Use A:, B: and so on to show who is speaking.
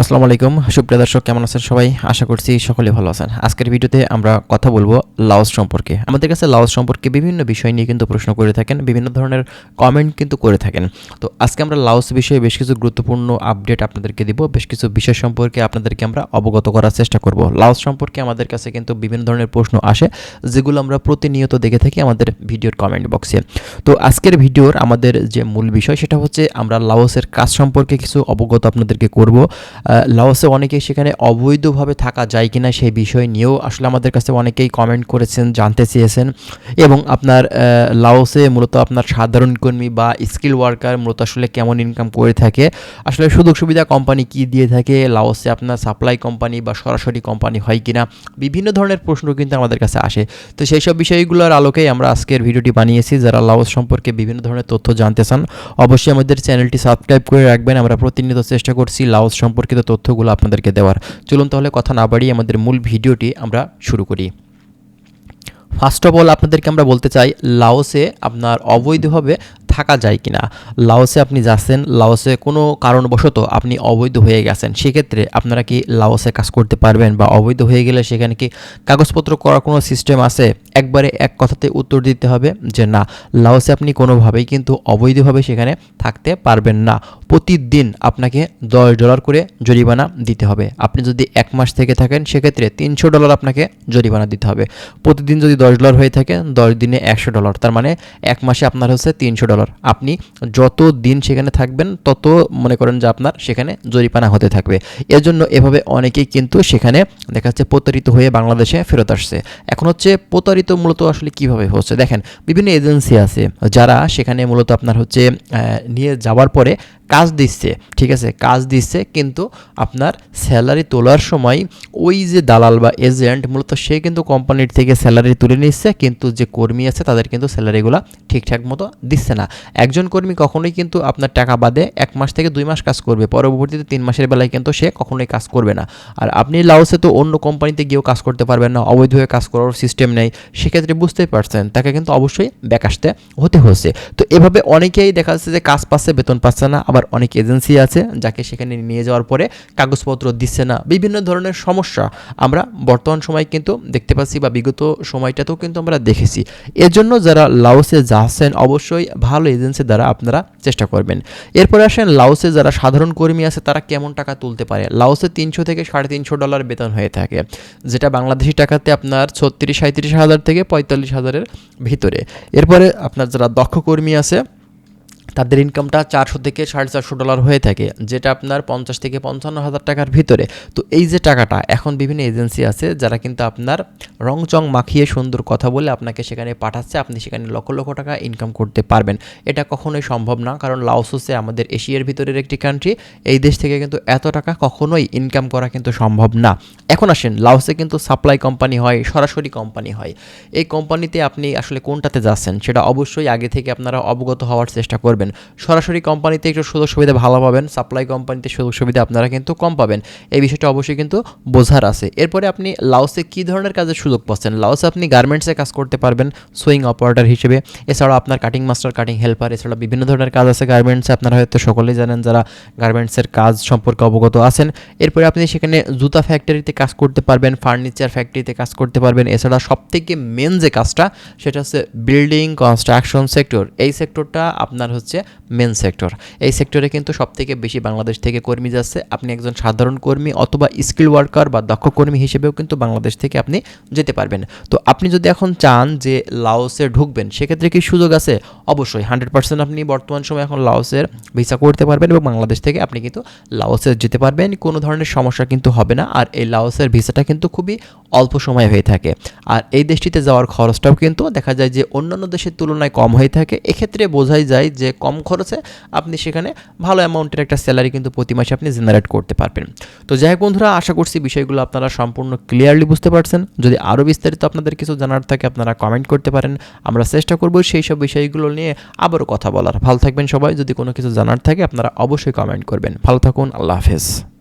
A: আসসালামু আলাইকুম। সুপ্রিয় দর্শক, কেমন আছেন সবাই? আশা করছি সকলে ভালো আছেন। আজকের ভিডিওতে আমরা কথা বলব লাওস সম্পর্কে। আমাদের কাছে লাওস সম্পর্কে বিভিন্ন বিষয় নিয়ে কিন্তু প্রশ্ন করে থাকেন, বিভিন্ন ধরনের কমেন্ট কিন্তু করে থাকেন। তো আজকে আমরা লাওস বিষয়ে বেশ কিছু গুরুত্বপূর্ণ আপডেট আপনাদেরকে দিব, বেশ কিছু বিষয় সম্পর্কে আপনাদেরকে আমরা অবগত করার চেষ্টা করব। লাওস সম্পর্কে আমাদের কাছে কিন্তু বিভিন্ন ধরনের প্রশ্ন আসে, যেগুলো আমরা প্রতিনিয়ত দেখে থাকি আমাদের ভিডিওর কমেন্ট বক্সে তো আজকের ভিডিওর আমাদের যে মূল বিষয়, সেটা হচ্ছে আমরা লাওসের কাজ সম্পর্কে কিছু অবগত আপনাদেরকে করব। লাওসে অনেকেই সেখানে অবৈধভাবে থাকা যায় কি না সেই বিষয় নিয়েও আসলে আমাদের কাছে অনেকেই কমেন্ট করেছেন, জানতে চেয়েছেন এবং আপনার লাওসে মূলত আপনার সাধারণ কর্মী বা স্কিল ওয়ার্কার মূলত আসলে কেমন ইনকাম করে থাকে, আসলে সুযোগ সুবিধা কোম্পানি কি দিয়ে থাকে, লাওসে আপনার সাপ্লাই কোম্পানি বা সরাসরি কোম্পানি হয় কিনা, বিভিন্ন ধরনের প্রশ্ন কিন্তু আমাদের কাছে আসে। তো সেই সব বিষয়গুলোর আলোকেই আমরা আজকের ভিডিওটি বানিয়েছি, যারা লাওস সম্পর্কে বিভিন্ন ধরনের তথ্য জানতে চান, অবশ্যই আমাদের চ্যানেলটি সাবস্ক্রাইব করে রাখবেন। আমরা প্রতিনিয়ত চেষ্টা করছি লাওস সম্পর্কিত তথ্যগুলো আপনাদেরকে দেওয়ার। চলুন তাহলে কথা না বাড়িয়ে আমাদের মূল ভিডিওটি আমরা শুরু করি। ফার্স্ট অফ অল আপনাদেরকে আমরা বলতে চাই, লাওসে আপনার অবৈধভাবে থাকা যায় কি না লাওসে আপনি যাচ্ছেন, লাওসে কোনো কারণবশত আপনি অবৈধ হয়ে গেছেন, সেক্ষেত্রে আপনারা কি লাওসে কাজ করতে পারবেন বা অবৈধ হয়ে গেলে সেখানে কি কাগজপত্র করার কোনো সিস্টেম আছে? একবারে এক কথাতে উত্তর দিতে হবে যে না, লাওসে আপনি কোনোভাবেই কিন্তু অবৈধভাবে সেখানে থাকতে পারবেন না। প্রতিদিন আপনাকে দশ ডলার করে জরিমানা দিতে হবে। আপনি যদি এক মাস থেকে থাকেন, সেক্ষেত্রে তিনশো ডলার আপনাকে জরিমানা দিতে হবে। প্রতিদিন যদি দশ ডলার হয়ে থাকে, দশ দিনে একশো ডলার। তার মানে এক মাসে আপনার হচ্ছে তিনশো ডলার। আপনি যত দিন সেখানে থাকবেন, তত মনে করেন যে আপনার সেখানে জরিপানা হতে থাকবে। এজন্য এভাবে অনেকেই কিন্তু সেখানে দেখা যাচ্ছে প্রতারিত হয়ে বাংলাদেশে ফেরত আসছে। এখন হচ্ছে প্রতারিত মূলত আসলে কীভাবে হচ্ছে? দেখেন, বিভিন্ন এজেন্সি আছে যারা সেখানে মূলত আপনার হচ্ছে নিয়ে যাওয়ার পরে কাজ দিচ্ছে, ঠিক আছে? কাজ দিচ্ছে কিন্তু আপনার স্যালারি তোলার সময় ওই যে দালাল বা এজেন্ট মূলত সে কিন্তু কোম্পানির থেকে স্যালারি তুলে নিচ্ছে, কিন্তু যে কর্মী আছে তাদের কিন্তু স্যালারিগুলো ঠিকঠাক মতো দিচ্ছে না। একজন কর্মী কখনোই কিন্তু আপনার টাকা বাদে এক মাস থেকে দুই মাস কাজ করবে, পরবর্তীতে তিন মাসের বেলায় কিন্তু সে কখনোই কাজ করবে না। আর আপনি লাউসে তো অন্য কোম্পানিতে গিয়েও কাজ করতে পারবেন না অবৈধভাবে কাজ করার সিস্টেম নেই, সেক্ষেত্রে বুঝতেই পারছেন, তাকে কিন্তু অবশ্যই ব্যাক আসতে হতে হচ্ছে। তো এভাবে অনেকেই দেখা যাচ্ছে যে কাজ পাচ্ছে, বেতন পাচ্ছে না, আবার অনেক এজেন্সি আছে যাকে সেখানে নিয়ে যাওয়ার পরে কাগজপত্র দিচ্ছে না। বিভিন্ন ধরনের সমস্যা আমরা বর্তমান সময় কিন্তু দেখতে পাচ্ছি বা বিগত সময়টাতেও কিন্তু আমরা দেখেছি। এর জন্য যারা লাউসে যাচ্ছেন, অবশ্যই ভালো এজেন্সি দ্বারা আপনারা চেষ্টা করবেন। এরপরে আসেন লাউসে যারা সাধারণ কর্মী আছে, তারা কেমন টাকা তুলতে পারে? লাউসে তিনশো থেকে সাড়ে তিনশো ডলার বেতন হয়ে থাকে, যেটা বাংলাদেশি টাকাতে আপনার ছত্রিশ সাঁত্রিশ হাজার থেকে পঁয়তাল্লিশ হাজারের ভিতরে। এরপরে আপনার যারা দক্ষ কর্মী আছে তাদের ইনকামটা চারশো থেকে সাড়ে চারশো ডলার হয়ে থাকে, যেটা আপনার পঞ্চাশ থেকে পঞ্চান্ন হাজার টাকার ভিতরে। তো এই যে টাকাটা, এখন বিভিন্ন এজেন্সি আছে যারা কিন্তু আপনার রং চং মাখিয়ে সুন্দর কথা বলে আপনাকে সেখানে পাঠাচ্ছে, আপনি সেখানে লক্ষ লক্ষ টাকা ইনকাম করতে পারবেন। এটা কখনোই সম্ভব না, কারণ লাওস হচ্ছে আমাদের এশিয়ার ভিতরের একটি কান্ট্রি এই দেশ থেকে কিন্তু এত টাকা কখনোই ইনকাম করা কিন্তু সম্ভব না। এখন আসেন লাওসে কিন্তু সাপ্লাই কোম্পানি হয়, সরাসরি কোম্পানি হয়। এই কোম্পানিতে আপনি আসলে কোনটাতে যাচ্ছেন, সেটা অবশ্যই আগে থেকে আপনারা অবগত হওয়ার চেষ্টা করবেন। পাবেন। সরাসরি কোম্পানিতে একটু সুযোগ সুবিধা ভালো পাবেন সাপ্লাই কোম্পানিতে সুযোগ সুবিধা আপনারা কিন্তু কম পাবেন। এই বিষয়টা অবশ্যই কিন্তু বোঝার আছে। এরপরে আপনি লাউসে কী ধরনের কাজের সুযোগ পাচ্ছেন? লাউসে আপনি গার্মেন্টসে কাজ করতে পারবেন সুইং অপারেটর হিসেবে। এছাড়াও আপনার কাটিং মাস্টার কাটিং হেল্পার এছাড়া বিভিন্ন ধরনের কাজ আছে গার্মেন্টসে আপনারা হয়তো সকলেই জানেন যারা গার্মেন্টসের কাজ সম্পর্কে অবগত আছেন। এরপরে আপনি সেখানে জুতা ফ্যাক্টরিতে কাজ করতে পারবেন ফার্নিচার ফ্যাক্টরিতে কাজ করতে পারবেন। এছাড়া সবথেকে মেন যে কাজটা, সেটা হচ্ছে বিল্ডিং কনস্ট্রাকশন সেক্টর এই সেক্টরটা আপনার হচ্ছে হচ্ছে মেন সেক্টর এই সেক্টরে কিন্তু সবথেকে বেশি বাংলাদেশ থেকে কর্মী যাচ্ছে। আপনি একজন সাধারণ কর্মী অথবা স্কিল ওয়ার্কার বা দক্ষ কর্মী হিসেবেও কিন্তু বাংলাদেশ থেকে আপনি যেতে পারবেন। তো আপনি যদি এখন চান যে লাওসে ঢুকবেন, সেক্ষেত্রে কি সুযোগ আছে? অবশ্যই হান্ড্রেড পার্সেন্ট আপনি বর্তমান সময় এখন লাওসের ভিসা করতে পারবেন এবং বাংলাদেশ থেকে আপনি কিন্তু লাওসে যেতে পারবেন। কোনো ধরনের সমস্যা কিন্তু হবে না, আর এই লাওসের ভিসাটা কিন্তু খুবই অল্প সময় হয়ে থাকে। আর এই দেশটিতে যাওয়ার খরচটাও কিন্তু দেখা যায় যে অন্যান্য দেশের তুলনায় কম হয়ে থাকে। এক্ষেত্রে বোঝাই যায় যে কম খরচে আপনি সেখানে ভালো অ্যামাউন্টের একটা স্যালারি কিন্তু প্রতি মাসে আপনি জেনারেট করতে পারবেন। তো যাই হোক বন্ধুরা, আশা করছি বিষয়গুলো আপনারা সম্পূর্ণ ক্লিয়ারলি বুঝতে পারছেন। যদি আরও বিস্তারিত আপনাদের কিছু জানার থাকে, আপনারা কমেন্ট করতে পারেন। আমরা চেষ্টা করব সেই সব বিষয়গুলো নিয়ে আবারও কথা বলার। ভালো থাকবেন সবাই। যদি কোনো কিছু জানার থাকে, আপনারা অবশ্যই কমেন্ট করবেন। ভালো থাকুন। আল্লাহ হাফেজ।